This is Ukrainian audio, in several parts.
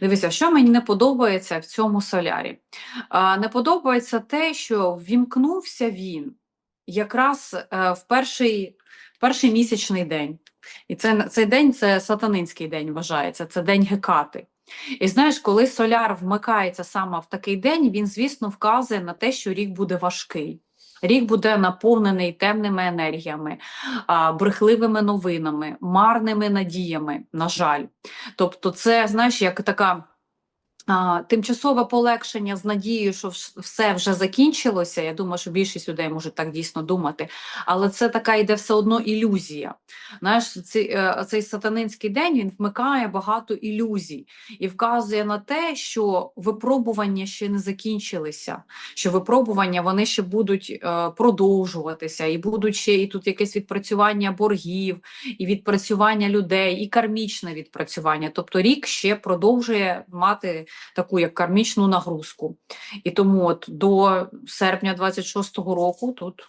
Дивися, що мені не подобається в цьому солярі. Не подобається те, що ввімкнувся він якраз е, в перший, перший місячний день. І це, цей день це сатанинський день вважається, це день Гекати. І знаєш, коли соляр вмикається саме в такий день, він, звісно, вказує на те, що рік буде важкий. Рік буде наповнений темними енергіями, брехливими новинами, марними надіями, на жаль. Тобто, це, знаєш, як така тимчасове полегшення з надією, що все вже закінчилося. Я думаю, що більшість людей може так дійсно думати, але це така йде все одно ілюзія. Знаєш, цей, цей сатанинський день він вмикає багато ілюзій і вказує на те, що випробування ще не закінчилися, що випробування вони ще будуть е, продовжуватися, і будуть ще і тут якесь відпрацювання боргів, і відпрацювання людей, і кармічне відпрацювання. Тобто рік ще продовжує мати таку як кармічну нагрузку. І тому от до серпня 26-го року тут.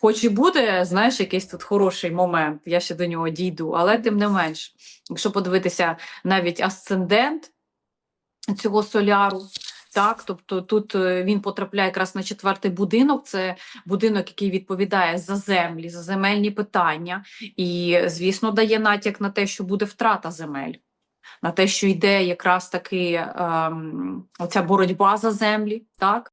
Хоч і буде, знаєш, якийсь тут хороший момент, я ще до нього дійду, але тим не менш, якщо подивитися навіть асцендент цього соляру, так, тобто тут е, він потрапляє якраз на четвертий будинок, це будинок, який відповідає за землі, за земельні питання, і, звісно, дає натяк на те, що буде втрата земель. На те, що йде якраз таки ем, оця боротьба за землі, так?